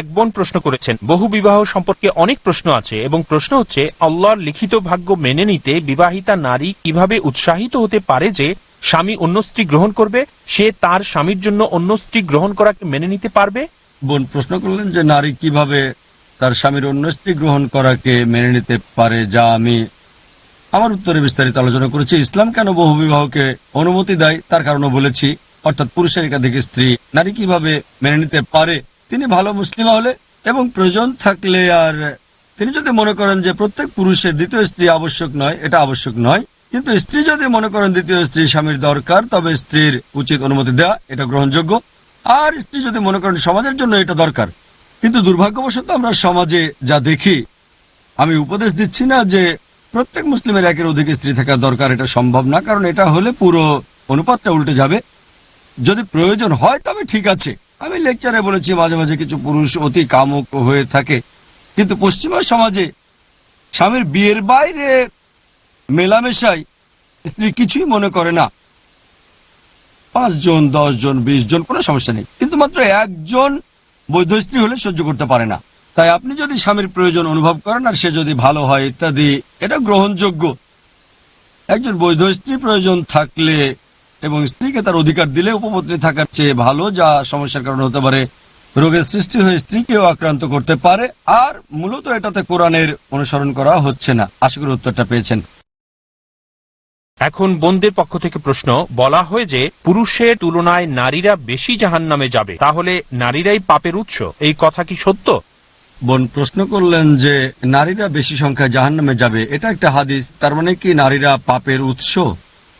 এক বোন প্রশ্ন করেছেন, বহু বিবাহ সম্পর্কে অনেক প্রশ্ন আছে এবং প্রশ্ন হচ্ছে, আল্লাহর লিখিত ভাগ্য মেনে নিতে বিবাহিতা নারী কীভাবে উৎসাহিত হতে পারে যে স্বামী অন্য স্ত্রী গ্রহণ করবে? সে তার স্বামীর জন্য অন্য স্ত্রী গ্রহণ করাকে মেনে নিতে পারবে? বোন প্রশ্ন করলেন যে, নারী কীভাবে তার স্বামীর অন্য স্ত্রী গ্রহণ করাকে মেনে নিতে পারে যা আমি আমার উত্তরে বিস্তারিত আলোচনা করেছি, ইসলাম কেন বহু বিবাহকে অনুমতি দেয়? তার কারণও বলেছি, অর্থাৎ পুরুষের একাধিক স্ত্রী নারী কীভাবে মেনে নিতে পারে তিনি ভালো মুসলিমা হলে এবং প্রয়োজন থাকলে আর, তিনি যদি মনে করেন যে প্রত্যেক পুরুষের দ্বিতীয় স্ত্রী আবশ্যক নয়, এটা আবশ্যক নয়, কিন্তু স্ত্রী যদি মনে করেন দ্বিতীয় স্ত্রী স্বামীর দরকার, তবে স্ত্রীর উচিত অনুমতি দেওয়া এটা গ্রহণযোগ্য। আর স্ত্রী যদি মনে করেন সমাজের জন্য এটা দরকার, কিন্তু দুর্ভাগ্যবশত আমরা সমাজে যা দেখি, আমি উপদেশ দিচ্ছি না যে প্রত্যেক মুসলিমের একের অধিক স্ত্রী থাকা দরকার, এটা সম্ভব না, কারণ এটা হলে পুরো অনুপাতটা উল্টে যাবে। যদি প্রয়োজন হয়, তবে ঠিক আছে। আমি লেকচারে বলেছি, মাঝে মাঝে কিছু পুরুষ অতি কামুক হয়ে থাকে। কিন্তু পশ্চিমা সমাজে স্বামীর বিয়ের বাইরে মেলামেশাই স্ত্রী কিছুই মনে করে না। পাঁচ জন দশ জন বিশ জন কোনো সমস্যা নেই। কিন্তু মাত্র একজন বৈধ স্ত্রী হলে সহ্য করতে পারে না। তাই আপনি যদি স্বামীর প্রয়োজন অনুভব করেন আর সে যদি ভালো হয় ইত্যাদি, এটা গ্রহণযোগ্য। একজন বৈধ স্ত্রী প্রয়োজন থাকলে এবং স্ত্রীকে তার অধিকার দিলে উপপত্নী থাকার চেয়ে ভালো যা সমস্যার কারণ হতে পারে। রোগের সৃষ্টি হয়ে স্ত্রীকেও আক্রান্ত করতে পারে আর মূলত এটাতে কোরআনের অনুসরণ করা হচ্ছে না। আশা করি উত্তরটা পেয়েছেন। এখন বোনদের পক্ষ থেকে প্রশ্ন বলা হয় যে পুরুষের তুলনায় নারীরা বেশি জাহান নামে যাবে। তাহলে নারীরাই পাপের উৎস এই কথা কি সত্য? বোন প্রশ্ন করলেন যে নারীরা বেশি সংখ্যায় জাহান নামে যাবে এটা একটা হাদিস তার মানে কি নারীরা পাপের উৎস?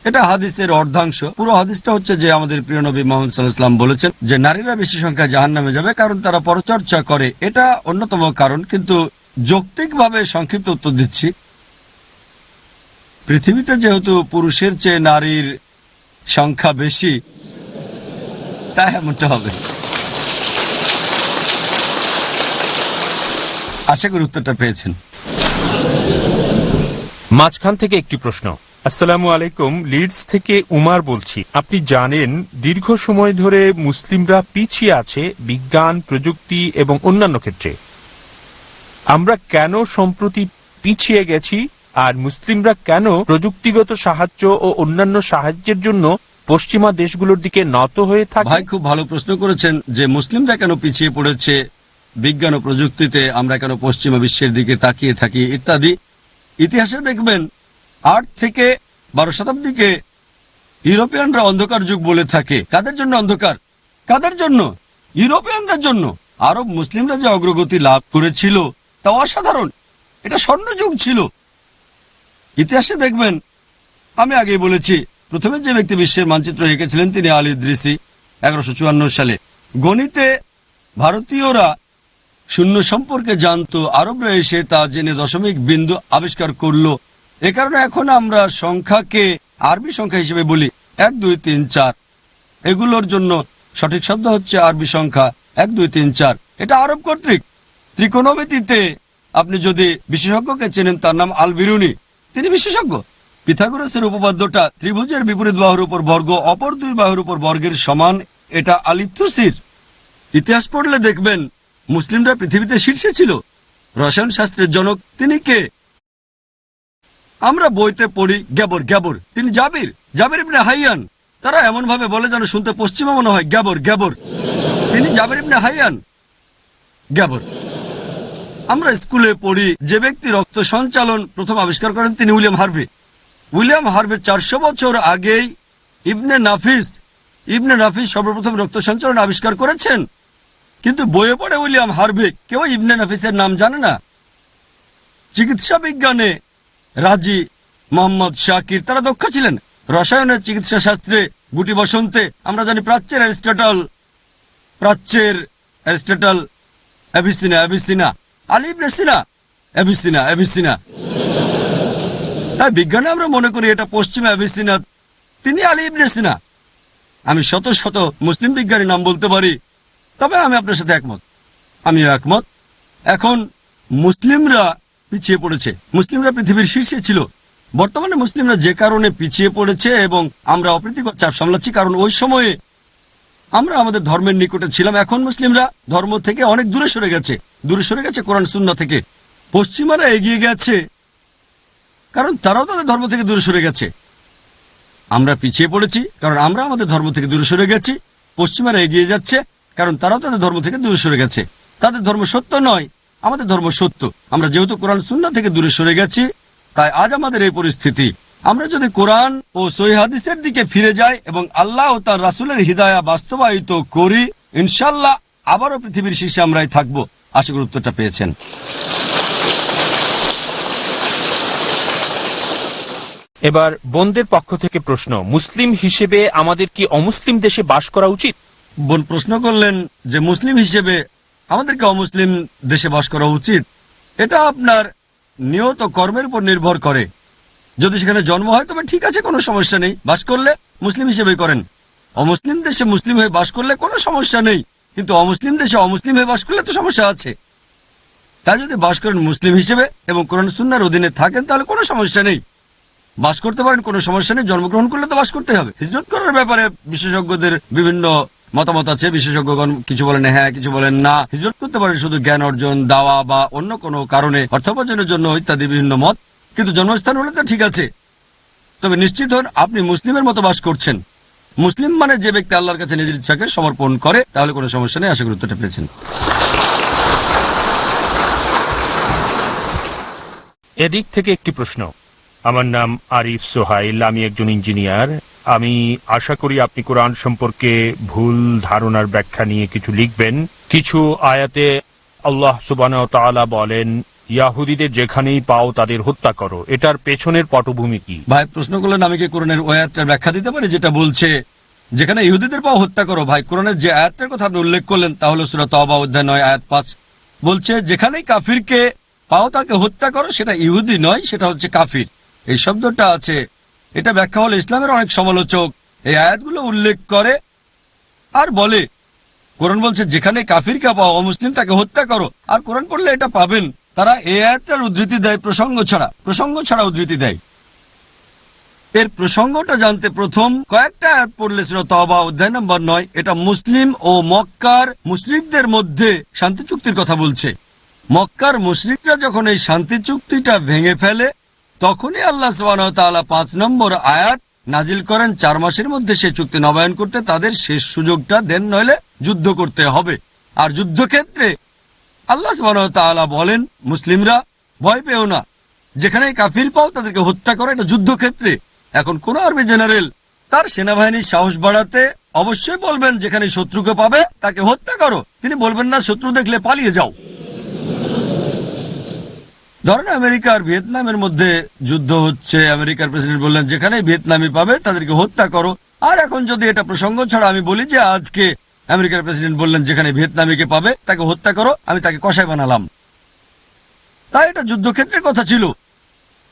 এটা হাদিসের অর্ধাংশ। পুরো হাদিসটা হচ্ছে যে আমাদের প্রিয় নবী মোহাম্মদ সাল্লাহাম বলেছেন যে, নারীরা বেশি সংখ্যায় জাহান নামে যাবে কারণ তারা পরচর্চা করে। এটা অন্যতম কারণ, কিন্তু যৌক্তিকভাবে সংক্ষিপ্ত উত্তর দিচ্ছি। পৃথিবীতে যেহেতু পুরুষের চেয়ে নারীর সংখ্যা বেশি, তাই এমনটা হবে। আশা করি উত্তরটা পেয়েছেন। মাঝখান থেকে একটি প্রশ্ন। আসসালামু আলাইকুম, লিডস থেকে উমার বলছি। আপনি জানেন, দীর্ঘ সময় ধরে মুসলিমরা পিছিয়ে আছে বিজ্ঞান, প্রযুক্তি এবং অন্যান্য ক্ষেত্রে। আমরা কেন সম্প্রতি পিছিয়ে গেছি আর মুসলিমরা কেন প্রযুক্তিগত সাহায্য ও অন্যান্য সাহায্যের জন্য পশ্চিমা দেশগুলোর দিকে নত হয়ে থাকে? ভাই, খুব ভালো প্রশ্ন করেছেন যে মুসলিমরা কেন পিছিয়ে পড়েছে? বিজ্ঞান ও প্রযুক্তিতে আমরা কেন পশ্চিমা বিশ্বের দিকে তাকিয়ে থাকি ইত্যাদি। ইতিহাসে দেখবেন আট থেকে বারো শতাব্দীকে ইউরোপিয়ানরা অন্ধকার যুগ বলে থাকে। কাদের জন্য অন্ধকার? কাদের জন্য? ইউরোপিয়ানদের জন্য। আরব মুসলিমরা যে অগ্রগতি লাভ করেছিল, তা অসাধারণ। এটা স্বর্ণযুগ ছিল। ইতিহাসে দেখবেন, আমি আগেই বলেছি, প্রথমে যে ব্যক্তি বিশ্বের মানচিত্র এঁকেছিলেন তিনি আলী দৃসি এগারোশো সালে। গণিতে ভারতীয়রা শূন্য সম্পর্কে জানতো, আরবরা এসে তা জেনে দশমিক বিন্দু আবিষ্কার করল। এ কারণে এখন আমরা সংখ্যাকে আরবি সংখ্যা হিসেবে বলি। এক, দুই, তিন, চার। এগুলোর জন্য সঠিক শব্দ হচ্ছে আরবি সংখ্যা। এক, দুই, তিন, চার। এটা আরব কর্তৃক। ত্রিকোণমিতিতে আপনি যদি বিশেষজ্ঞকে চেনেন, তার নাম আল বিরুনি তিনি বিশেষজ্ঞ। পিথাগোরাসের উপপাদ্যটা ত্রিভুজের বিপরীত বাহুর উপর বর্গ, অপর দুই বাহুর উপর বর্গের সমান। এটা আলিপ্তুসির। ইতিহাস পড়লে দেখবেন, মুসলিমরা পৃথিবীতে শীর্ষে ছিল। রসায়ন শাস্ত্রের জনক তিনি কে? আমরা বইতে পড়ি, গ্যাবর গ্যাবর। তিনি জাবির জাবির ইবনে হাইয়ান। তারা এমন ভাবে বলে যেন শুনতে পশ্চিমে মনে হয়, গ্যাবর গ্যাবর। তিনি জাবির ইবনে হাইয়ান, গ্যাবর। আমরা স্কুলে পড়ি, যে ব্যক্তি রক্ত সঞ্চালন প্রথম আবিষ্কার করেন তিনি উইলিয়াম হার্ভে। উইলিয়াম হার্ভে চারশো বছর আগেই ইবনে নাফিস ইবনে নাফিস সর্বপ্রথম রক্ত সঞ্চালন আবিষ্কার করেছেন। কিন্তু বইয়ে পড়ে উইলিয়াম হার্ভে, কেউ ইবনে নাফিসের নাম জানে না। চিকিৎসা বিজ্ঞানে রাজি মোহাম্মদ শাকির। তারা দক্ষ ছিলেন। রসায়নের চিকিৎসা শাস্ত্রে গুটি বসন্তে, আমরা জানি প্রাচ্যের অ্যারিস্টটল প্রাচ্যের Aristotle, Avicenna Avicenna, Ali ibn Sina, Avicenna Avicenna. তাই বিজ্ঞানে আমরা মনে করি এটা পশ্চিমা অ্যাভিসিনা, তিনি আলী ইবনে আমি শত শত মুসলিম বিজ্ঞানী নাম বলতে পারি, তবে আমি আপনার সাথে একমত। আমিও একমত। এখন মুসলিমরা পিছিয়ে পড়েছে। মুসলিমরা পৃথিবীর শীর্ষে ছিল। বর্তমানে মুসলিমরা যে কারণে পিছিয়ে পড়েছে এবং আমরা অপ্রীতিকর চাপ সামলাচ্ছি, কারণ ওই সময়ে আমরা আমাদের ধর্মের নিকটে ছিলাম। এখন মুসলিমরা ধর্ম থেকে অনেক দূরে সরে গেছে। দূরে সরে গেছে কোরআন সুন্না থেকে। পশ্চিমারা এগিয়ে গেছে, কারণ তারাও তাদের ধর্ম থেকে দূরে সরে গেছে। আমরা পিছিয়ে পড়েছি, কারণ আমরা আমাদের ধর্ম থেকে দূরে সরে গেছি। পশ্চিমারা এগিয়ে যাচ্ছে, কারণ তারাও তাদের ধর্ম থেকে দূরে সরে গেছে। তাদের ধর্ম সত্য নয় আমাদের ধর্ম সত্য। আমরা যেহেতু কোরআন সুন্না থেকে দূরে সরে গেছি তাই আজ আমাদের এই পরিস্থিতি। আমরা যদি কোরআন ও সহি হাদিসের দিকে ফিরে যাই এবং আল্লাহ ও তার রাসুলের হৃদয়া বাস্তবায়িত করি ইনশাল্লাহ আবারও পৃথিবীর শীর্ষে আমরাই থাকব। আশা করি উত্তরটা পেয়েছেন। এবার বোনদের পক্ষ থেকে প্রশ্ন মুসলিম হিসেবে আমাদের কি অমুসলিম দেশে বাস করা উচিত? বোন প্রশ্ন করলেন যে মুসলিম হিসেবে আমাদেরকে অমুসলিম দেশে বাস করা উচিত। এটা আপনার নিয়ত কর্মের উপর নির্ভর করে। যদি সেখানে জন্ম হয়, তবে ঠিক আছে, কোনো সমস্যা নেই। বাস করলে মুসলিম হিসেবে করেন। অমুসলিম দেশে মুসলিম হয়ে বাস করলে কোনো সমস্যা নেই। কিন্তু অমুসলিম দেশে অমুসলিম হয়ে বাস করলে তো সমস্যা আছে। তাই যদি বাস করেন মুসলিম হিসেবে এবং কোরআন সুন্নার অধীনে থাকেন, তাহলে কোনো সমস্যা নেই। বাস করতে পারেন, কোনো সমস্যা নেই। জন্মগ্রহণ করলে তো বাস করতে হবে। হিজরত করার ব্যাপারে বিশেষজ্ঞদের বিভিন্ন মতামত আছে, বিশেষজ্ঞগণ কিছু বলেন হ্যাঁ কিছু বলেন না। হিজরত করতে পারেন শুধু জ্ঞান অর্জন, দাওয়া বা অন্য কোনো কারণে অর্থোপার্জনের জন্য ইত্যাদি বিভিন্ন মত, কিন্তু জন্মস্থান হলে তো ঠিক আছে। তবে নিশ্চিত হন, আপনি মুসলিমের মতো বাস করছেন। মুসলিম মানে যে ব্যক্তি আল্লাহর কাছে নিজের ইচ্ছাকে সমর্পণ করে, তাহলে কোনো সমস্যা নেই, আশা উত্তরটা পেয়েছেন। এদিক থেকে একটি প্রশ্ন। আমার নাম আরিফ সোহাইল, আমি একজন ইঞ্জিনিয়ার। আমি আশা করি আপনি কোরআন সম্পর্কে ভুল ধারণার ব্যাখ্যা নিয়ে কিছু লিখবেন। কিছু আয়াতে আল্লাহ সুবান বলেন, ইয়াহুদিদের যেখানেই পাও তাদের হত্যা করো। এটার পেছনের পটভূমি কি? ভাই, প্রশ্ন করলেন, আমি কি কোরআনের ওই আয়াতটার ব্যাখ্যা দিতে পারি যেটা বলছে, যেখানে ইহুদিদের পাও হত্যা করো? ভাই, কোরআনের যে আয়াতটার কথা আপনি উল্লেখ করলেন, তাহলে সুরা তবা অধ্যায় নয়, আয়াত পাঁচ বলছে, যেখানেই কাফিরকে পাও তাকে হত্যা করো, সেটা ইহুদি নয়, সেটা হচ্ছে কাফির। এই শব্দটা আছে। এটা ব্যাখ্যা হলো ইসলামের অনেক সমালোচক এই আয়াতগুলো উল্লেখ করে আর বলে, কোরআন বলছে, যেখানে কাফির কাফিরকে পাও অমুসলিম তাকে হত্যা করো। আর কোরআন পড়লে এটা পাবেন। তারা এই আয়াতটার উদ্ধৃতি দেয় প্রসঙ্গ ছাড়া। প্রসঙ্গ ছাড়া উদ্ধৃতি দেয়। এর প্রসঙ্গটা জানতে প্রথম কয়েকটা আয়াত পড়লে ছিল তবা অধ্যায় নম্বর নয়। এটা মুসলিম ও মক্কার মুশরিকদের মধ্যে শান্তি চুক্তির কথা বলছে। মক্কার মুশরিকরা যখন এই শান্তি চুক্তিটা ভেঙে ফেলে তখনই আল্লাহ ওয়া পাঁচ নম্বর আয়াত নাজিল করেন। চার মাসের মধ্যে সে চুক্তি নবায়ন করতে তাদের শেষ সুযোগটা দেন, নইলে যুদ্ধ করতে হবে। আর যুদ্ধক্ষেত্রে আল্লাহ ওয়া বলেন, মুসলিমরা ভয় পেও না। যেখানে কাফির পাও তাদেরকে হত্যা করে, এটা যুদ্ধক্ষেত্রে। এখন কোন আর্মি জেনারেল তার সেনাবাহিনীর সাহস বাড়াতে অবশ্যই বলবেন, যেখানে শত্রুকে পাবে তাকে হত্যা করো। তিনি বলবেন, না, শত্রু দেখলে পালিয়ে যাও। ধরেন আমেরিকা আর ভিয়েতনামের মধ্যে যুদ্ধ হচ্ছে, আমেরিকার প্রেসিডেন্ট বললেন যেখানে ভিয়েতনামি পাবে, তাদেরকে হত্যা করো। আর এখন যদি এটা প্রসঙ্গ ছাড়া আমি বলি যে, আজকে আমেরিকার প্রেসিডেন্ট বললেন, যেখানে ভিয়েতনামিকে পাবে, তাকে হত্যা করো, আমি তাকে কষায় বানালাম। তাই এটা যুদ্ধক্ষেত্রের কথা ছিল।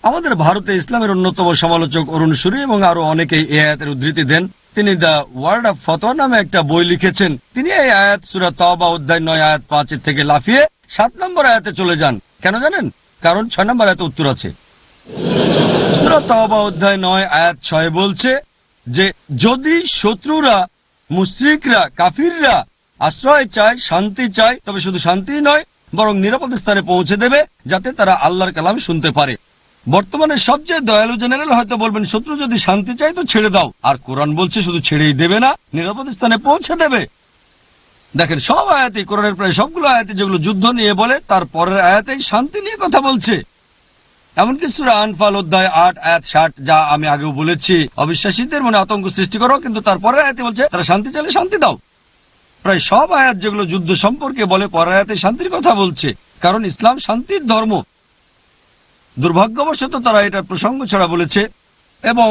আমাদের ভারতে ইসলামের অন্যতম সমালোচক অরুণ সুরি এবং আরও অনেকেই এই আয়াতের উদ্ধৃতি দেন। তিনি দ্য ওয়ার্ড অফ ফতোয়া নামে একটা বই লিখেছেন। তিনি এই আয়াত, সুরা তবা অধ্যায় নয়, আয়াত পাঁচের থেকে লাফিয়ে সাত নম্বর আয়াতে চলে যান। কেন জানেন? কারণ ছয় নম্বর আয়াতে উত্তর আছে। অধ্যায় নয়, আয়াত ছয় বলছে যে, যদি শত্রুরা, মুশ্রিকরা, কাফিররা আশ্রয় চায়, শান্তি চায়, তবে শুধু শান্তি নয়, বরং নিরাপদ স্থানে পৌঁছে দেবে, যাতে তারা আল্লাহর কালাম শুনতে পারে। বর্তমানে সবচেয়ে দয়ালু জেনারেল হয়তো বলবেন, শত্রু যদি শান্তি চায় তো ছেড়ে দাও। আর কোরআন বলছে, শুধু ছেড়েই দেবে না, নিরাপদ স্থানে পৌঁছে দেবে। দেখেন, সব আয়াতে কোরআনের প্রায় সবগুলো আয়াতে যেগুলো যুদ্ধ নিয়ে বলে, তার পরের আয়াতেই শান্তি কথা বলছে। এমনকি সুরা আনফাল অধ্যায় আট, আয়াত ষাট যা আমি আগেও বলেছি, অবিশ্বাসীদের মনে আতঙ্ক সৃষ্টি করো, কিন্তু তারপরে আয়াতে বলছে, তারা শান্তি চাইলে শান্তি দাও। প্রায় সব আয়াত যেগুলো যুদ্ধ সম্পর্কে বলে, পরের আয়াতে শান্তির কথা বলছে। কারণ ইসলাম শান্তির ধর্ম। দুর্ভাগ্যবশত তারা এটা প্রসঙ্গ ছাড়া বলেছে, এবং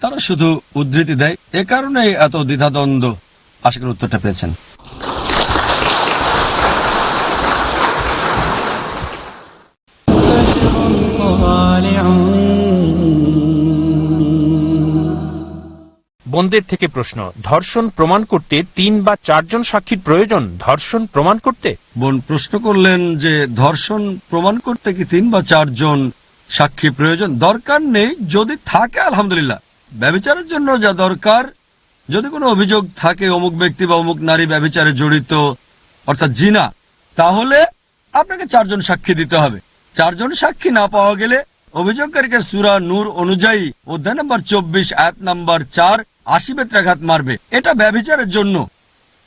তারা শুধু উদ্ধৃতি দেয়। এ কারণেই এত দ্বিধাদ্বন্দ্ব। আশা করি উত্তরটা পেয়েছেন। বোনদের থেকে প্রশ্ন, ধর্ষণ প্রমাণ করতে তিন বা চারজন সাক্ষীর প্রয়োজন? ধর্ষণ প্রমাণ করতে? বোন, প্রশ্ন করলেন যে ধর্ষণ প্রমাণ করতে কি তিন বা চারজন সাক্ষী প্রয়োজন? দরকার নেই, যদি থাকে আলহামদুলিল্লাহ। ব্যবচারের জন্য যা দরকার, যদি কোনো অভিযোগ থাকে অমুক ব্যক্তি বা অমুক নারী ব্যভিচারে জড়িত, অর্থাৎ জিনা, তাহলে আপনাকে চারজন সাক্ষী দিতে হবে। চারজন সাক্ষী না পাওয়া গেলে অভিযোগকারীকে সুরা নূর অনুযায়ী অধ্যায় নম্বর চব্বিশ এক নম্বর চার, আশি বেত্রাঘাত মারবে। এটা ব্যভিচারের জন্য।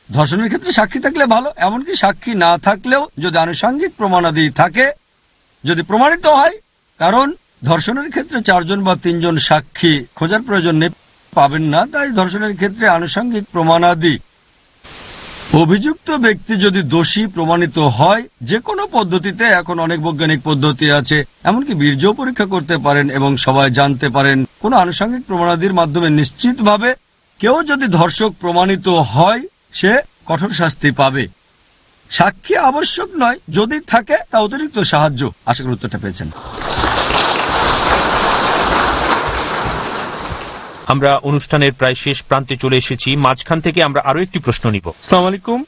ধর্ষণের ক্ষেত্রে সাক্ষী থাকলে ভালো, এমনকি সাক্ষী না থাকলেও যদি আনুষঙ্গিক প্রমাণাদি থাকে, যদি প্রমাণিত হয়, কারণ ধর্ষণের ক্ষেত্রে চারজন বা তিনজন সাক্ষী খোঁজার প্রয়োজন নেই, পাবেন না, তাই ধর্ষণের ক্ষেত্রে আনুষঙ্গিক প্রমাণাদি অভিযুক্ত ব্যক্তি যদি দোষী প্রমাণিত হয়, যে কোনো পদ্ধতিতে এখন অনেক বৈজ্ঞানিক পদ্ধতি আছে, এমনকি বীর্য পরীক্ষা করতে পারেন এবং সবাই জানতে পারেন। কোনো আনুষঙ্গিক প্রমাণাদির মাধ্যমে নিশ্চিতভাবে কেউ যদি ধর্ষক প্রমাণিত হয়, সে কঠোর শাস্তি পাবে। সাক্ষী আবশ্যক নয়, যদি থাকে তা অতিরিক্ত সাহায্য। আশা করি উত্তরটা পেয়েছেন। আমরা অনুষ্ঠানের প্রায় শেষ প্রান্তে চলে এসেছি। মাঝখান থেকে আমরা আরও একটি প্রশ্ন নিব। সালাম আলাইকুম।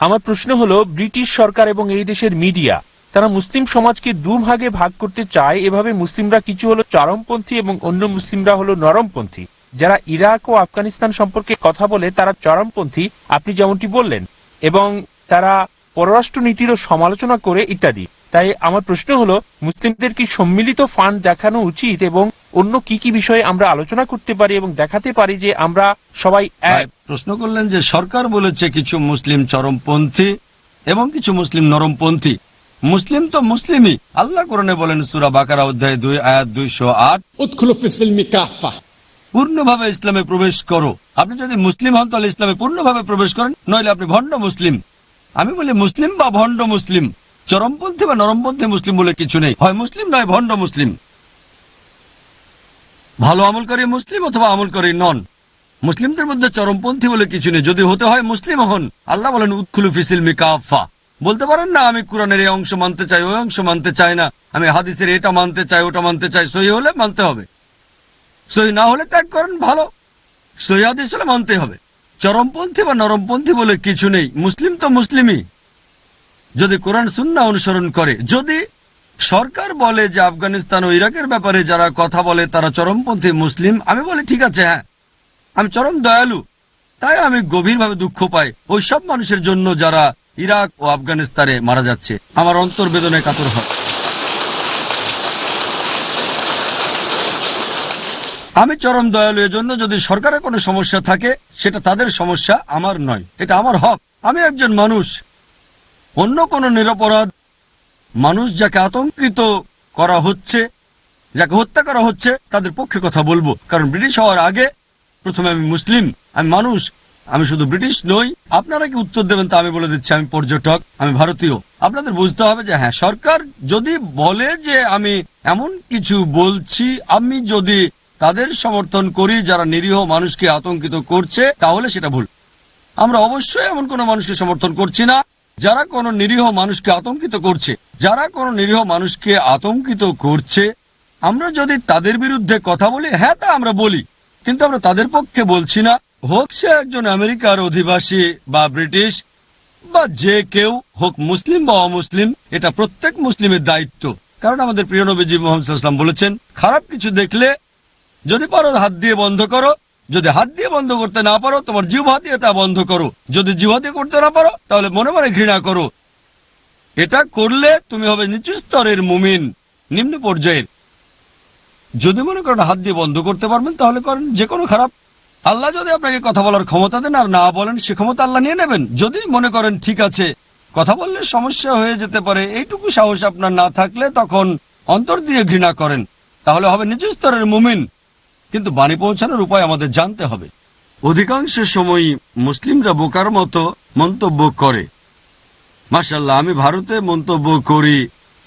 আমার প্রশ্ন হলো, ব্রিটিশ সরকার এবং এই দেশের মিডিয়া, তারা মুসলিম সমাজকে দু ভাগে ভাগ করতে চায়। এভাবে মুসলিমরা কিছু হলো চরমপন্থী এবং অন্য মুসলিমরা হলো নরমপন্থী। যারা ইরাক ও আফগানিস্তান সম্পর্কে কথা বলে, তারা চরমপন্থী, আপনি যেমনটি বললেন, এবং তারা পররাষ্ট্র নীতিরও সমালোচনা করে ইত্যাদি। তাই আমার প্রশ্ন হলো, মুসলিমদের কি সম্মিলিত ফান্ড দেখানো উচিত এবং অন্য কি কি বিষয়ে আমরা আলোচনা করতে পারি এবং দেখাতে পারি যে আমরা সবাই এক? প্রশ্ন করলেন যে সরকার বলেছে কিছু মুসলিম চরমপন্থী এবং কিছু মুসলিম নরমপন্থী। মুসলিম তো মুসলিমই। আল্লাহ কোরআনে বলেন সুরা বাকারা অধ্যায় দুই আয়াত দুইশো আট। পূর্ণভাবে ইসলামে প্রবেশ করো। আপনি যদি মুসলিম হন তাহলে ইসলামে পূর্ণভাবে প্রবেশ করেন নইলে আপনি ভণ্ড মুসলিম। আমি বলি মুসলিম বা ভণ্ড মুসলিম? চরমপন্থী বা নরমপন্থী মুসলিম বলে কিছু নেই। হয় মুসলিম নয় ভণ্ড মুসলিম। ভালো আমলকারী মুসলিম অথবা আমলকারী নন। মুসলিমদের মধ্যে চরমপন্থী বলে কিছু নেই। যদি হতে হয় মুসলিম হন। আল্লাহ বলেন উৎখুলু ফিসিল মিকাফা বলতে পারেন, না, আমি কোরআনের এই অংশ মানতে চাই, ওই অংশ মানতে চাই না। আমি হাদিসের এটা মানতে চাই, ওটা মানতে চাই। সহি হলে মানতে হবে। সহি না হলে ত্যাগ করেন, ভালো। সহি হাদিস হলে মানতে হবে। চরমপন্থী বা নরমপন্থী বলে কিছু নেই। মুসলিম তো মুসলিমই। যদি কোরআন সুন্না অনুসরণ করে, যদি সরকার বলে যে আফগানিস্তান ও ইরাকের ব্যাপারে যারা কথা বলে তারা চরমপন্থী মুসলিম। আমি বলি, ঠিক আছে হ্যাঁ আমি চরম দয়ালু। তাই আমি গভীরভাবে দুঃখ পাই ওই সব মানুষের জন্য যারা ইরাক ও আফগানিস্তানে মারা যাচ্ছে। আমার অন্তর কাতর হয় আমি চরম দয়ালু, এজন্য যদি সরকারের কোনো সমস্যা থাকে, সেটা তাদের সমস্যা, আমার নয়। এটা আমার হক। আমি একজন মানুষ। অন্য কোনো নিরপরাধ মানুষ যাকে আতঙ্কিত করা হচ্ছে, যাকে হত্যা করা হচ্ছে, তাদের পক্ষে কথা বলব। কারণ ব্রিটিশ হওয়ার আগে প্রথমে আমি মুসলিম, আমি মানুষ, আমি শুধু ব্রিটিশ নই। আপনারা কি উত্তর দেবেন তা আমি বলে দিচ্ছি, আমি পর্যটক, আমি ভারতীয়। আপনাদের বুঝতে হবে যে হ্যাঁ সরকার যদি বলে যে আমি এমন কিছু বলছি, আমি যদি তাদের সমর্থন করি, যারা নিরীহ মানুষকে আতঙ্কিত করছে, তাহলে সেটা ভুল। আমরা অবশ্যই এমন কোনো মানুষকে সমর্থন করছি না, যারা কোনো নিরীহ মানুষকে আতঙ্কিত করছে। যারা কোনো নিরীহ মানুষকে আতঙ্কিত করছে, আমরা যদি তাদের বিরুদ্ধে কথা বলি হ্যাঁ তা আমরা বলি, কিন্তু আমরা তাদের পক্ষে বলছি না। হোক সে একজন আমেরিকার অধিবাসী বা ব্রিটিশ, বা যে কেউ, হোক মুসলিম বা অমুসলিম, এটা প্রত্যেক মুসলিমের দায়িত্ব। কারণ আমাদের প্রিয় নবীজি মোহাম্মদ বলেছেন, খারাপ কিছু দেখলে যদি পারো হাত দিয়ে বন্ধ করো, যদি হাত দিয়ে বন্ধ করতে না পারো, তোমার জিহ্বা দিয়ে তা বন্ধ করো। যদি জিহ্বা দিয়ে করতে না পারো, তাহলে মনে মনে ঘৃণা করো। এটা করলে তুমি হবে নিচু স্তরের মুমিন, নিম্ন পর্যায়ের। যদি মনে করেন হাত দিয়ে বন্ধ করতে পারবেন, তাহলে করেন যে কোনো খারাপ। আল্লাহ যদি আপনাকে কথা বলার ক্ষমতা দেন আর না বলেন, সে ক্ষমতা আল্লাহ নিয়ে নেবেন। যদি মনে করেন, ঠিক আছে, কথা বললে সমস্যা হয়ে যেতে পারে, এইটুকু সাহস আপনার না থাকলে তখন অন্তর দিয়ে ঘৃণা করেন, তাহলে হবে নিচু স্তরের মুমিন। কিন্তু বাণী পৌঁছানোর উপায় আমাদের জানতে হবে। অধিকাংশ সময়ই মুসলিমরা বোকার মতো মন্তব্য করে। মার্শাল্লাহ আমি ভারতে মন্তব্য করি,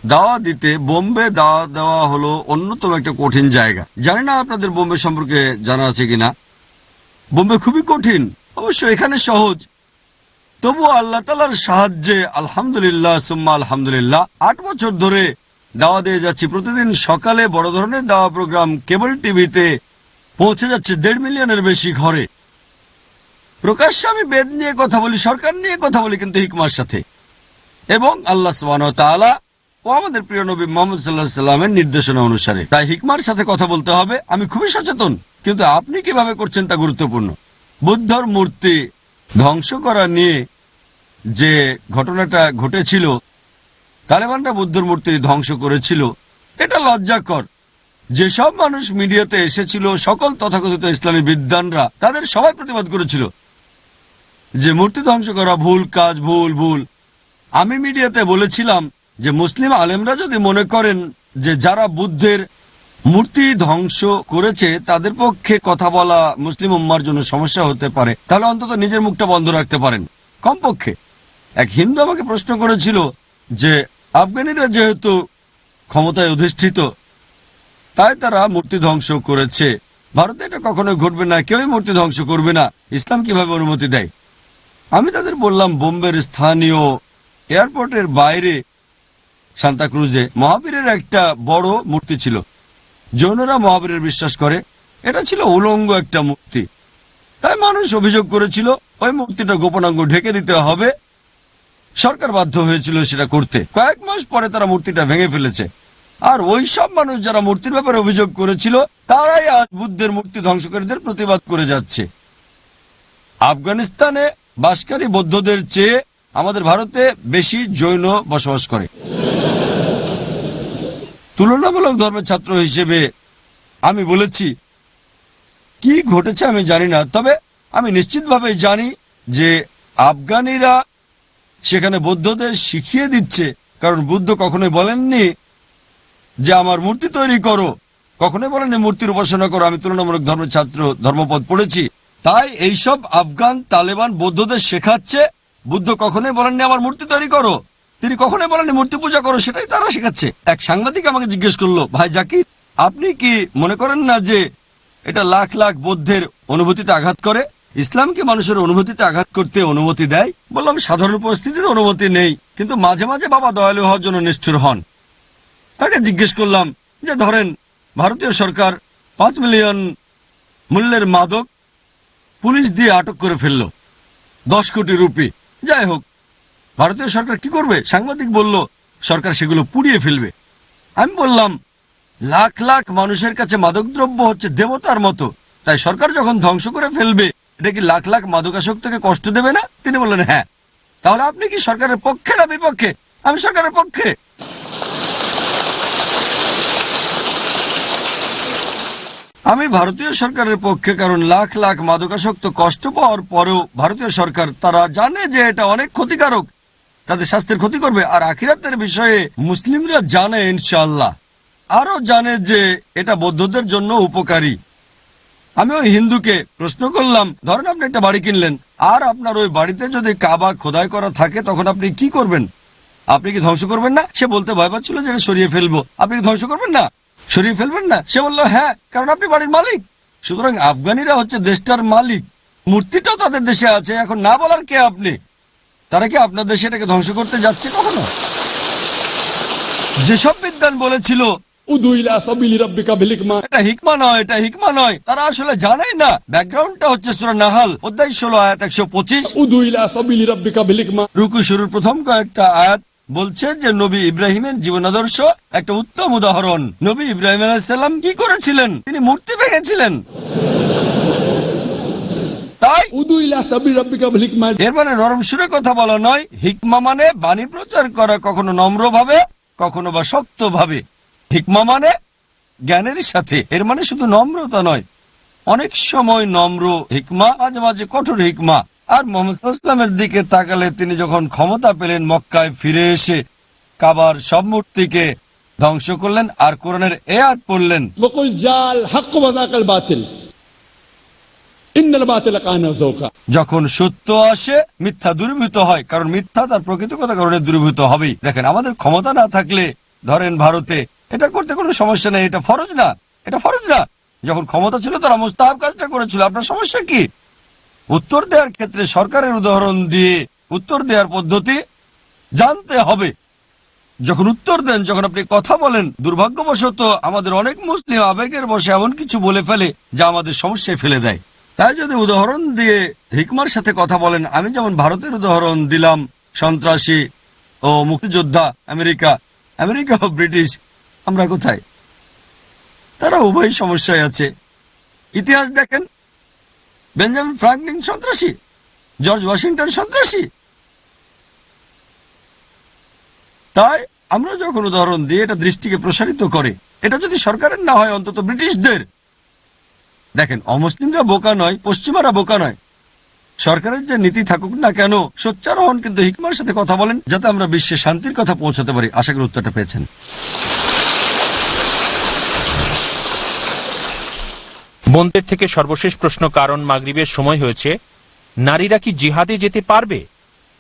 দাওয়া দিতে, বোম্বে দাওয়া দেওয়া হলো অন্যতম একটা কঠিন জায়গা। জানি না আপনাদের বোম্বে সম্পর্কে জানা আছে কিনা। বোম্বে খুবই কঠিন, অবশ্য এখানে সহজ। তবু আল্লাহ তালার সাহায্যে আলহামদুলিল্লাহ, সুম্মা আলহামদুলিল্লাহ, আট বছর ধরে দাওয়া দিয়ে যাচ্ছি। প্রতিদিন সকালে বড় ধরনের দাওয়া প্রোগ্রাম কেবল টিভিতে পৌঁছে যাচ্ছে দেড় মিলিয়নের বেশি ঘরে। প্রকাশ্যে আমি বেদ নিয়ে কথা বলি, সরকার নিয়ে কথা বলি কিন্তু হিকমার সাথে। এবং আল্লাহ তাআলা ও আমাদের প্রিয় নবী মোহাম্মদ সাল্লাহ সাল্লামের নির্দেশনা অনুসারে তাই হিকমার সাথে কথা বলতে হবে। আমি খুবই সচেতন, কিন্তু আপনি কীভাবে করছেন তা গুরুত্বপূর্ণ। বুদ্ধর মূর্তি ধ্বংস করা নিয়ে যে ঘটনাটা ঘটেছিল, তালেবানরা বুদ্ধর মূর্তি ধ্বংস করেছিল, এটা লজ্জাকর। যেসব মানুষ মিডিয়াতে এসেছিল, সকল তথাকথিত ইসলামী বিদ্বানরা তাদের সবাই প্রতিবাদ করেছিল যে মূর্তি ধ্বংস করা ভুল, কাজ ভুল ভুল। আমি মিডিয়াতে বলেছিলাম যে মুসলিম আলেমরা যদি মনে করেন যে যারা বুদ্ধের মূর্তি ধ্বংস করেছে, তাদের পক্ষে কথা বলা মুসলিম উম্মার জন্য সমস্যা হতে পারে। তাহলে অন্তত নিজের মুখটা বন্ধ রাখতে পারেন। কমপক্ষে। এক হিন্দু আমাকে প্রশ্ন করেছিল যে, আফগানিরা যেহেতু ক্ষমতায় অধিষ্ঠিত, তাই তারা মূর্তি ধ্বংস করেছে। ভারতে এটা কখনো ঘটবে না, কেউই মূর্তি ধ্বংস করবে না। ইসলাম কীভাবে অনুমতি দেয়? আমি তাদের বললাম, বোম্বের স্থানীয় এয়ারপোর্টের বাইরে সান্তাক্রুজে মহাবীরের একটা বড় মূর্তি ছিল। জৈনরা মহাবীরের বিশ্বাস করে, এটা ছিল উলঙ্গ একটা মূর্তি। তাই মানুষ অভিযোগ করেছিল, ওই মূর্তিটা গোপনাঙ্গ ঢেকে দিতে হবে। সরকার বাধ্য হয়েছিল সেটা করতে। কয়েক মাস পরে তারা মূর্তিটা ভেঙে ফেলেছে। আর ওই সব মানুষ যারা মূর্তির ব্যাপারে অভিযোগ করেছিল, তারাই আজ বুদ্ধের মূর্তি ধ্বংসকারীদের প্রতিবাদ করে যাচ্ছে। আফগানিস্তানে বাসকারী বৌদ্ধদের চেয়ে আমাদের ভারতে বেশি জৈন বসবাস করে। তুলনামূলক ধর্মের ছাত্র হিসেবে আমি বলেছি, কি ঘটেছে আমি জানি না, তবে আমি নিশ্চিতভাবে জানি যে আফগানিরা সেখানে বৌদ্ধদের শিখিয়ে দিচ্ছে, কারণ বুদ্ধ কখনোই বলেননি যে আমার মূর্তি তৈরি করো। কখনোই বলেননি মূর্তির উপাসনা করো, আমি তুলনামূলক ধর্মের ছাত্র, ধর্মপদ পড়েছি। তাই এইসব আফগান তালেবান বৌদ্ধদের শেখাচ্ছে বুদ্ধ কখনোই বলেননি আমার মূর্তি তৈরি করো। তিনি কখনোই বলেননি মূর্তি পূজা করো, সেটাই তারা শেখাচ্ছে। এক সাংবাদিক আমাকে জিজ্ঞেস করল, ভাই জাকির, আপনি কি মনে করেন না যে এটা লাখ লাখ বৌদ্ধের অনুভূতিতে আঘাত করে? ইসলামকে মানুষের অনুভূতিতে আঘাত করতে অনুমতি দেয়? বললাম সাধারণ পরিস্থিতিতে অনুমতি নেই, কিন্তু মাঝে মাঝে বাবা দয়ালু হওয়ার জন্য নিষ্ঠুর হন। তাকে জিজ্ঞেস করলাম যে, ধরেন, ভারতীয় সরকার পাঁচ মিলিয়ন মূল্যের মাদক পুলিশ দিয়ে আটক করে ফেলল, দশ কোটি রুপি। যাই হোক ভারতীয় সরকার কি করবে? সাংবাদিক বলল, সরকার সেগুলো পুড়িয়ে ফেলবে। আমি বললাম, লাখ লাখ মানুষের কাছে মাদকদ্রব্য হচ্ছে দেবতার মতো। তাই সরকার যখন ধ্বংস করে ফেলবে, এটা কি লাখ লাখ মাদকাসক্তকে কষ্ট দেবে না? তিনি বললেন হ্যাঁ। তাহলে আপনি কি সরকারের পক্ষে না বিপক্ষে? আমি সরকারের পক্ষে। আমি ভারতীয় সরকারের পক্ষে, কারণ লাখ লাখ মাদকাসক্ত কষ্ট পাওয়ার পরেও ভারতীয় সরকার, তারা জানে যে এটা অনেক ক্ষতিকারক। তাদের স্বাস্থ্যের ক্ষতি করবে। আর আখিরাতের বিষয়ে মুসলিমরা জানে ইনশাল্লাহ আরও জানে যে এটা বৌদ্ধদের জন্য উপকারী। আমি ওই হিন্দুকে প্রশ্ন করলাম, ধরেন আপনি একটা বাড়ি কিনলেন, আর আপনার ওই বাড়িতে যদি কাবা খোদাই করা থাকে, তখন আপনি কি করবেন? আপনি কি ধ্বংস করবেন না? সে বলতে ভয় পাচ্ছিল যে সরিয়ে ফেলব। আপনি কি ধ্বংস করবেন না? সরিয়ে ফেলবেন না। সে বলল হ্যাঁ কারণ আপনি বাড়ির মালিক। সুতরাং আফগানিরা হচ্ছে দেশটার মালিক। মূর্তিটাও তাদের দেশে আছে এখন না বলার কে আপনি? তারা কি আপনার দেশে এটাকে ধ্বংস করতে যাচ্ছে কখনো? যেসব বিদ্যান বলেছিল আয়াত একশো পঁচিশ। রুকু শুরুর প্রথম কয়েকটা আয়াত। বলছে যে নবী ইব্রাহিমের জীবন আদর্শ একটা উত্তম উদাহরণ। নবী ইব্রাহিম আলাহিসাল্লাম কি করেছিলেন? তিনি মূর্তি ভেঙেছিলেন। হিকমা মানে বাণী প্রচার করা কখনো নম্রভাবে কখনো বা হিকমা মানে জ্ঞানের সাথে এর মানে শুধু নম্রতা নয়। অনেক সময় নম্র হিকমা মাঝে মাঝে কঠোর হিকমা। আর মোহাম্মদ ইসলামের দিকে তাকালে তিনি যখন ক্ষমতা পেলেন মক্কায় ফিরে এসে কাবার সব মূর্তিকে ধ্বংস করলেন আর কোরআনের এ আট পড়লেন যখন সত্য আসে মিথ্যা দূরীভূত হয় কারণ মিথ্যা তার প্রকৃত কথা কারণে দূরীভূত হবেই। দেখেন আমাদের ক্ষমতা না থাকলে ধরেন ভারতে এটা করতে কোনো সমস্যা নেই এটা ফরজ না এটা ফরজ না। যখন ক্ষমতা ছিল তারা মুস্তাহাব কাজটা করেছিল। আপনার সমস্যা কি? উত্তর দেওয়ার ক্ষেত্রে সরকারের উদাহরণ দিয়ে উত্তর দেওয়ার পদ্ধতি জানতে হবে। যখন উত্তর দেন, যখন আপনি কথা বলেন, দুর্ভাগ্যবশত আমাদের অনেক মুসলিম আবেগের বসে এমন কিছু বলে ফেলে যা আমাদের সমস্যায় ফেলে দেয়। তাই যদি উদাহরণ দিয়ে হিকমার সাথে কথা বলেন, আমি যেমন ভারতের উদাহরণ দিলাম, সন্ত্রাসী ও মুক্তিযোদ্ধা আমেরিকা আমেরিকা ও ব্রিটিশ, আমরা কোথায়? তারা উভয় সমস্যায় আছে। ইতিহাস দেখেন বেঞ্জামিন ফ্রাঙ্কলিন সন্ত্রাসী, জর্জ ওয়াশিংটন সন্ত্রাসী। তাই আমরা যখন উদাহরণ দিই, এটা দৃষ্টিকে প্রসারিত করে। এটা যদি সরকারের না হয়, অন্তত ব্রিটিশদের। দেখেন, অমুসলিমরা বোকা নয়, পশ্চিমারা বোকা নয়। সরকারের যে নীতি থাকুক না কেন, সোচ্চার হন কিন্তু হিকমার সাথে কথা বলেন, যাতে আমরা বিশ্বে শান্তির কথা পৌঁছাতে পারি। আশা করি উত্তরটা পেয়েছেন। বোনদের থেকে সর্বশেষ প্রশ্ন কারণ মাগরিবের সময় হয়েছে, নারীরা কি জিহাদে যেতে পারবে?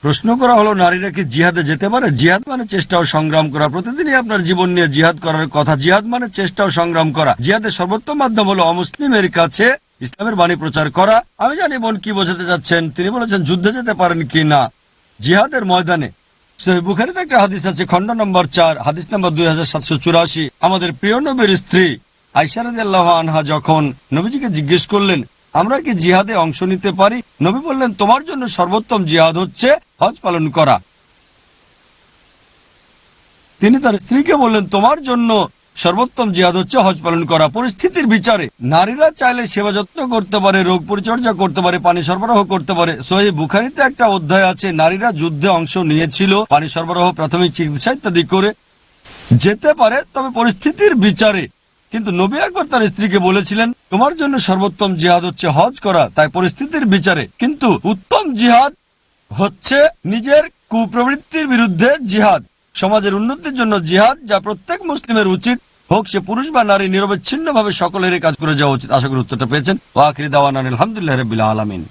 প্রশ্ন করা হলো, নারীরা কি জিহাদে যেতে পারে? জিহাদ মানে চেষ্টা ও সংগ্রাম করা। প্রতিদিনই আপনার জীবন নিয়ে জিহাদ করার কথা। জিহাদ মানে চেষ্টা ও সংগ্রাম করা। জিহাদের সর্বোত্তম মাধ্যম হলো অমুসলিমের কাছে ইসলামের বাণী প্রচার করা। আমি জানি বোন কি বোঝাতে যাচ্ছেন। তিনি বলেছেন, যুদ্ধে যেতে পারেন কি না? জিহাদের ময়দানে। একটা হাদিস আছে, খণ্ড নম্বর চার, হাদিস নম্বর দুই হাজার সাতশো চুরাশি। আমাদের প্রিয় নবীর স্ত্রী আনহা যখন নবীজিকে জিজ্ঞেস করলেন, আমরা কি জিহাদে অংশ নিতে পারি? নবী বললেন, তোমার জন্য সর্বোত্তম জিহাদ হচ্ছে হজ পালন করা। তিনি তার স্ত্রীকে বললেন, তোমার জন্য সর্বোত্তম জিহাদ হচ্ছে হজ পালন করা। পরিস্থিতির বিচারে নারীরা চাইলে সেবা যত্ন করতে পারে, রোগ পরিচর্যা করতে পারে, পানি সরবরাহ করতে পারে। সহি বুখারিতে একটা অধ্যায় আছে, নারীরা যুদ্ধে অংশ নিয়েছিল, পানি সরবরাহ, প্রাথমিক চিকিৎসা ইত্যাদি করে যেতে পারে। তবে পরিস্থিতির বিচারে কিন্তু নবী একবার তার স্ত্রীকে বলেছিলেন, তোমার জন্য সর্বোত্তম জিহাদ হচ্ছে হজ করা, তাই পরিস্থিতির বিচারে। কিন্তু উত্তম জিহাদ হচ্ছে নিজের কুপ্রবৃত্তির বিরুদ্ধে জিহাদ। সমাজের উন্নতির জন্য জিহাদ, যা প্রত্যেক মুসলিমের উচিত হোক, সে পুরুষ বা নারী নিরবচ্ছিন্ন ভাবে সকলের কাজ করে যাওয়া উচিত। আশা করি উত্তরটা পেয়েছেন। ওয়াকরি দাওয়ান আলহামদুলিল্লাহ রবিল আলমিন।